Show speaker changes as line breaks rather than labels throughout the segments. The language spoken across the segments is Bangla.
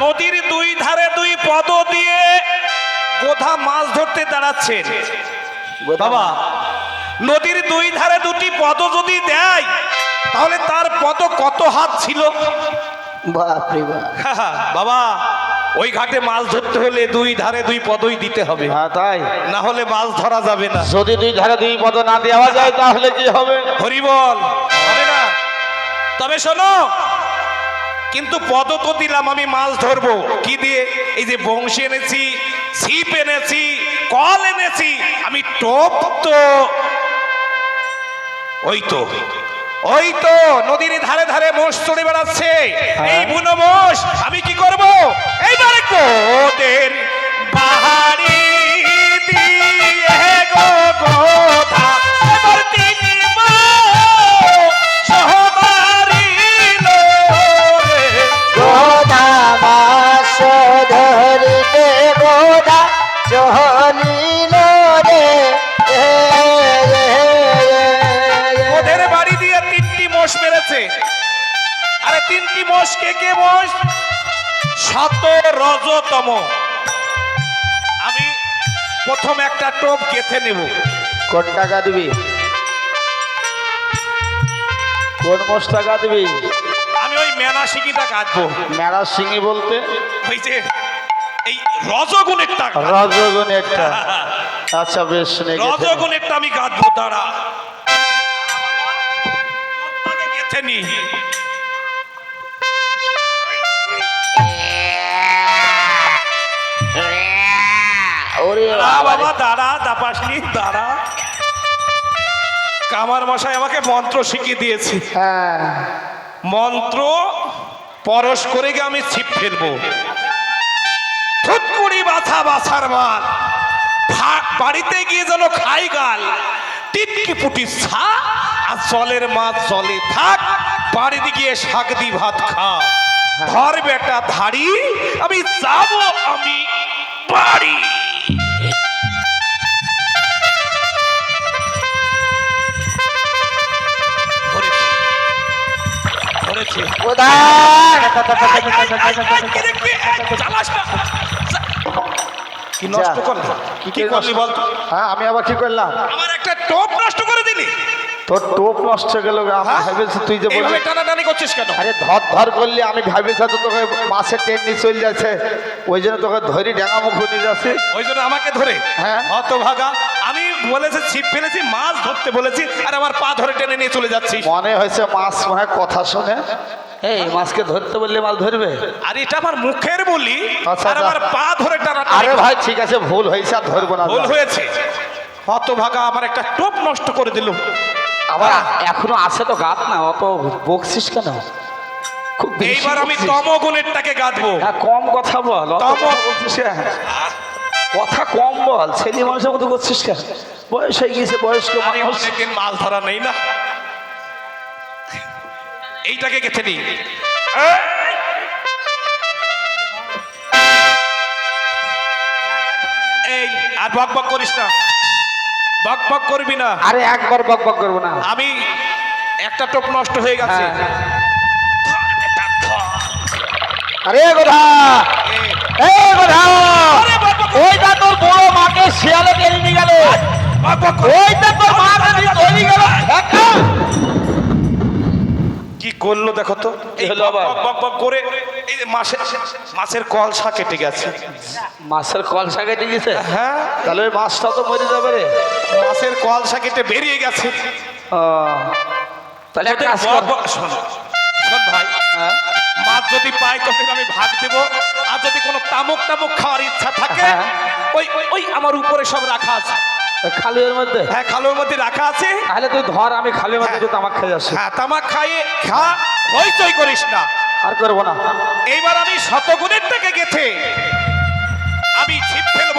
নদীর দুই ধারে দুই পদ দিয়ে গোধা মাছ ধরতে দাঁড়াচ্ছেন। বাবা নদীর দুই ধারে দুটি পদ যদি দেয় তাহলে তার পদ কত হাত ছিল? বাবা ওই ঘাটে মাছ ধরতে হলে দুই ধারে দুই পদই দিতে হবে।
হ্যাঁ তাই?
না হলে মাছ ধরা যাবে না।
যদি দুই ধারে দুই পদ না দেওয়া যায় তাহলে কি হবে?
হরিবল হবে না। তবে শোনো কিন্তু পদ তো দিলাম আমি মাছ ধরবো। কি দিয়ে? এই যে বংশী এনেছি ছিপ এনেছি কল এনেছি আমি টোপ তো। ওই তো। ওই তো নদীর ধারে ধারে মোষ চড়ে বেড়াচ্ছে। এই বুনো মোষ আমি কি করব? কোদের বাহারি দিয়ে গো গোধা। এবার তিনি সহবারিল রে
গোধা মাস ধরিতে গোধা চলিল রে।
ওদের বাড়ি দিয়ে তিনটি মোষ মেরেছে। আরে তিনটি মোষ কে কে মোষ? শত রজতম। আমি প্রথম একটা টোপ গেথে নেব।
কোন টাকা দিবি? কোন মোষ টাকা দিবি?
আমি ওই মেনা শিকিটা কাটবো
মেরা সিংহি বলতে?
ওই যে এই রজগুণের টাকা।
রজগুণেরটা আচ্ছা বেশ নেই
রজগুণেরটা আমি কাটবো তারা গেথে নি।
বাবা
বাবা দাঁড়া দাপাসনি দাঁড়া। কামার মশাই আমাকে মন্ত্র শিখিয়ে দিয়েছে।
হ্যাঁ।
মন্ত্র পরশ করে গিয়ে আমি ছিপ ফেলব। ফুটকুড়ি বাছা বাছার মাল। ভাগ বাড়িতে গিয়ে যেন খাই গাল। টিটকি পুটি ছা আর জলের মাছ জলে থাক বাড়িতে গিয়ে শাক দি ভাত খা। ধর বেটা ধাড়ি আমি যাব আমি বাড়ি।
কোথায়
কি নষ্ট করলি?
কি
কি করলি বল
হ্যাঁ আমি আবার কি করলাম?
আমার একটা টোপ নষ্ট করে দিলি।
তোর টোপ নষ্ট গেল আমি
হ্যাঁ?
ভেবেছি তুই যে বললি
এইভাবে টানাটানি করছিস কেন?
আরে ধর ধর করলি আমি ভেবেছি তো তোকে মাছের ট্রেন নিয়ে চলে যাচ্ছে। ওই জন্য তোকে ধরি ডেঙা মুখ নিয়ে যাচ্ছি।
ওই জন্য আমাকে ধরে?
হ্যাঁ।
হত ভাগা আমি বলেছি ছিপ ফেলেছি মাছ ধরতে বলেছি আর আমার পা ধরে টেনে নিয়ে চলে যাচ্ছিস
মনে হয়েছে মাছ মনে কথা শুনে। এই মাছকে ধরতে বললে মাছ ধরবে?
আর এটা আমার মুখের বলি
আচ্ছা,
আর
আচ্ছা।
আমার পা ধরে টানাটানি।
আরে ভাই ঠিক আছে ভুল হয়েছে আর ধরবো না।
ভুল হয়েছে। হত ভাগা আমার একটা টোপ নষ্ট করে দিল।
আবার এখনও আছে তো গাত না অত বকছিস কেন? খুব
এইবার আমি
বকছিস।
তমগুণেরটাকে গাঁদবো
হ্যাঁ কম কথা বল
তম-
বলছিস? কথা কম বল ছেলে মানুষের মতো করছিস কেন? বয়স হয়ে গিয়েছে বয়স্ক মানুষ।
মাছ ধরা নেই না। এইটাকে গেছে নি। এই আর বক বক করিস না। বক বক করবি না।
আরে একবার বক বক করব না।
আমি একটা টোপ নষ্ট হয়ে গেছে।
হ্যাঁ। আরে গোধা।
এ,
এই গোধা।
আরে বক বক
ওইটা তোর বড় মাকে শিয়ালে টেনে নিয়ে গেল। ওইটা তোর মাকে চলে গেল।
কি করল দেখো তো? এই
হলো আবার?
বক বক বক করে এই মাছের কলসা কেটে গেছে।
মাছের কলসা কেটে গেছে?
হ্যাঁ।
তাহলে ওই মাছটা তো মরে যাবে রে।
মাছের কলসা কেটে বেরিয়ে গেছে।
তাহলে
তোদের শোন শোন ভাই।
হ্যাঁ?
মাছ যদি পাই তোকে আমি ভাগ দেব। আর যদি কোনো তামুক টামুক খাওয়ার ইচ্ছা থাকে
হ্যাঁ।
ওই ওই- আমার উপরে সব রাখা আছে।
ওই খালুয়ের মধ্যে?
হ্যাঁ খালোর মধ্যে রাখা আছে।
তাহলে তুই ধর আমি খালের মধ্যে তুই তামাক খেয়ে আসি
হ্যাঁ তামাক খাইয়ে খা হইচই করিস না।
আর করব না।
এইবার আমি শতগুণের থেকে গেথে আমি ছিপ ফেলব।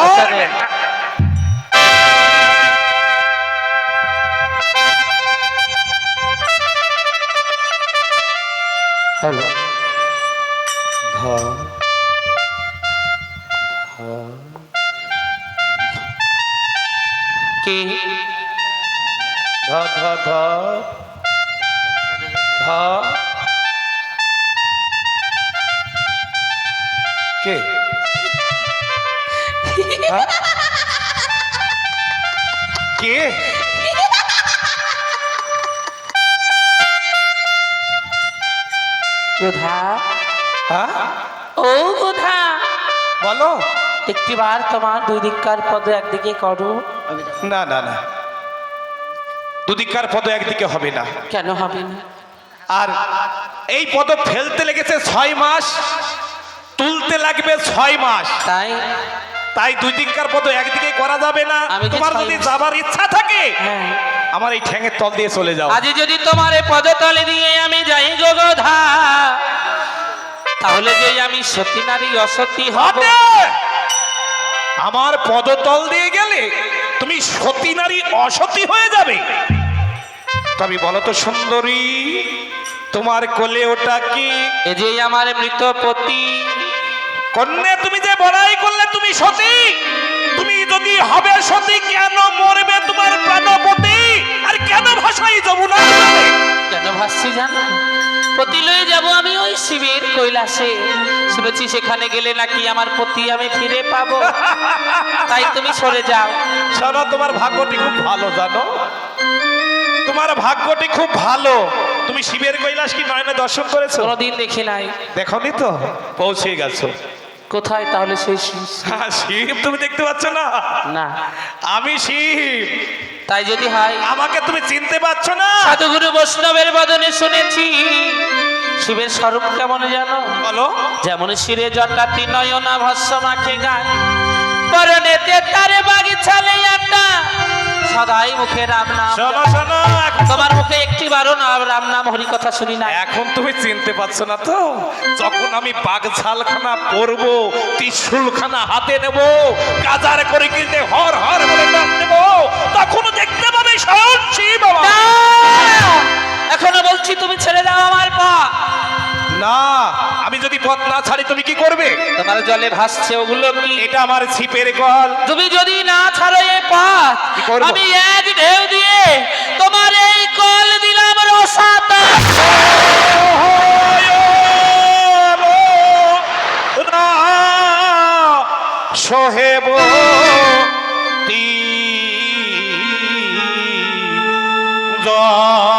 আচ্ছা,
হ্যালো।
ধ ধ ধ ধা কে হ্যাঁ? কে
গোধা
হ্যাঁ
ও গোধা
বলো
একটিবার তোমার দুই দিককার পদ একদিকে করো
না না না দুদিকার পদ একদিকে হবে না
কেন হবে না
আর এই পদ ফেলতে লেগেছে ছয় মাস তুলতে লাগবে ছয় মাস।
তাই?
তাই দুই দিককার পদ একদিকে করা যাবে না। তোমার যদি যাবার ইচ্ছা থাকে
হ্যাঁ।
আমার এই ঠ্যাঙের তল দিয়ে চলে যাও।
আজ যদি তোমার এই পদতলে দিয়ে আমি যাই গো গোধা তাহলে যে আমি সতী নারী অসতী হব।
হবে আমার পদতল দিয়ে গেলে তুমি সতী নারী অসতী হয়ে যাবে। তবে বলো তো সুন্দরী তোমার কোলে ওটা কি?
এ যে আমার মৃত পতি।
কন্যা তুমি যে বড়াই করলে তুমি সতী তুমি যদি হবে সতী কেন মরবে তোমার প্রাণপতি? আর কেন ভাষাই যমুনা? জলে?
কেন ভাসছি জানো? পতি লয়ে যাব আমি ওই শিবের কৈলাসে। শুনেছি সেখানে গেলে নাকি আমার পতি আমি ফিরে পাবো। তাই তুমি সরে যাও।
শোনো তোমার ভাগ্যটি খুব ভালো জানো? তোমার ভাগ্যটি খুব ভালো। তুমি শিবের কৈলাস কি নয়নে দর্শন করেছ?
কোনোদিন দেখি নাই।
দেখো দেখনি তো? পৌঁছে গেছো।
কোথায় তাহলে সেই শিব?
হ্যাঁ, তুমি দেখতে পাচ্ছ না?
না।
আমি শিব।
তাই যদি হয়
আমাকে তুমি চিনতে পারছ না?
সাধুগুরু বৈষ্ণবের বদনে শুনেছি। শিবের স্বরূপ কেমন জানো
বলো।
যেমন শিরে জটাতি নয়না ভস্য মাখে গান। পরনেতে তারে বাগিচালে আড্ডা সদাই মুখে রাম নাম।
শোনো শোনো
তোমার মুখে একটি বারো নাম রাম নাম হরি কথা শুনি না
এখন তুমি চিনতে পারছ না তো? যখন আমি বাঘ ঝালখানা পরবো ত্রিশুলখানা হাতে নেব গাজার করে কিনতে হর হর বলে নাম দেব তখন দেখতে পাবে শিব বাবা
এখনও বলছি তুমি ছেড়ে দাও আমার পা।
না আমি যদি পথ না ছাড়ি তুমি কি করবে?
তোমার জলে ভাসছে ওগুলো কি?
এটা আমার ছিপের গল।
তুমি যদি না ছাড়ো এ পথ? আমি এক ঢেউ দিয়ে তোমার এই কল দিলাম রসাতা
সোহেব জলে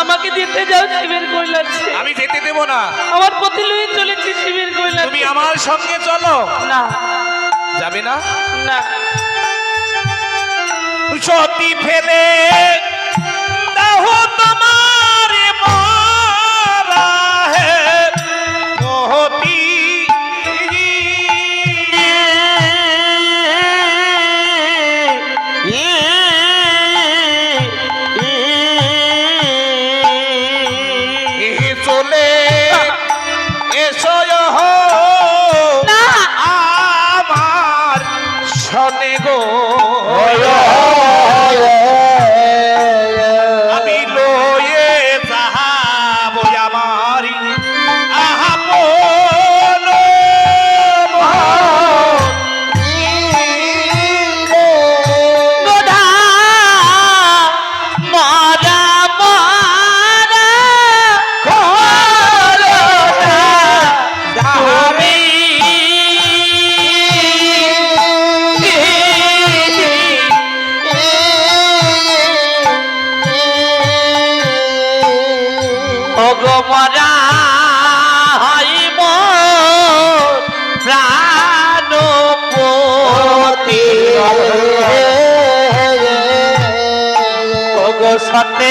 আমাকে যেতে যাও শিবের কৈলাসে।
আমি যেতে দেব না।
আমার পথে লুয়ে চলেছি শিবের কৈলাসে।
তুমি আমার সঙ্গে চলো।
না।
যাবে না?
না।
সতী ফেলে দাহ তোমার
Sate.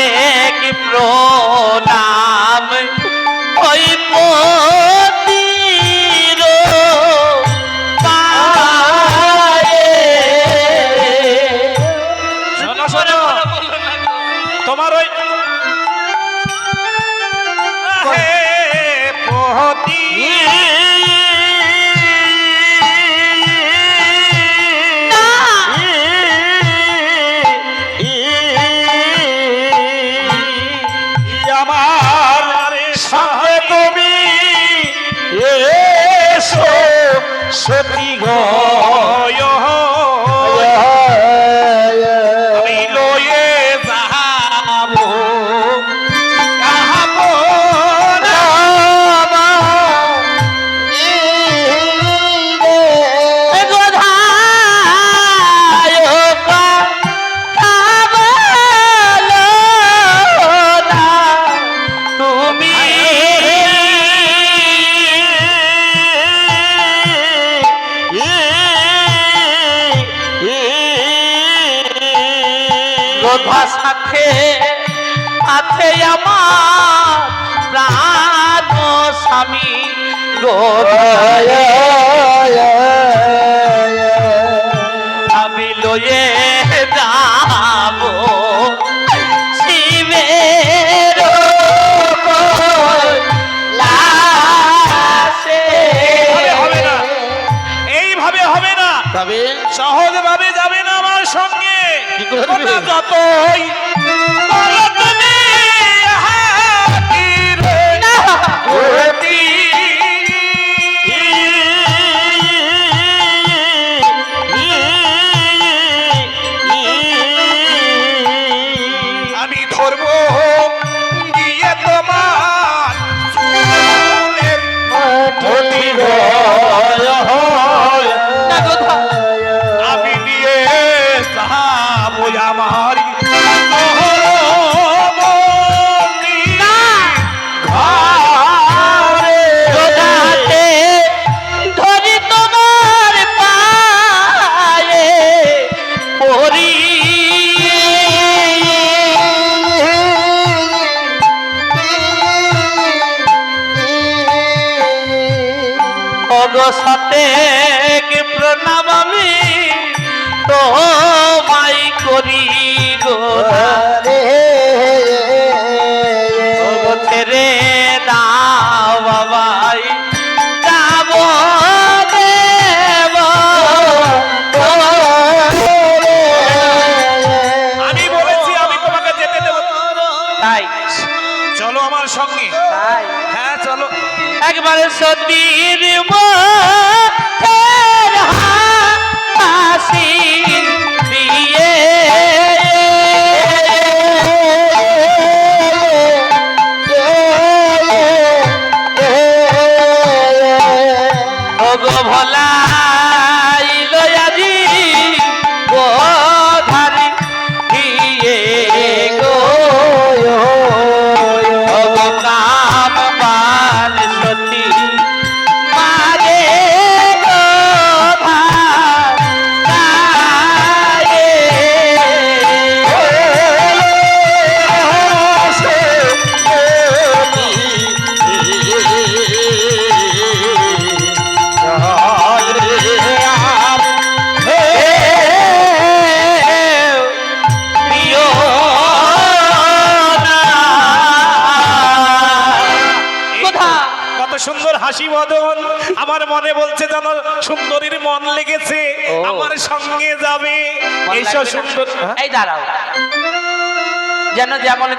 রোধা সাথে আছে আমার প্রাণ স্বামী আমি লয়ে যাব শিবের লাশে।
এইভাবে হবে না। এইভাবে হবে না।
তবে
সহজ ভাবে যাবে না আমার সঙ্গে যত তুমি আমার সুন্দর?
এই দাঁড়াও যেন যেমন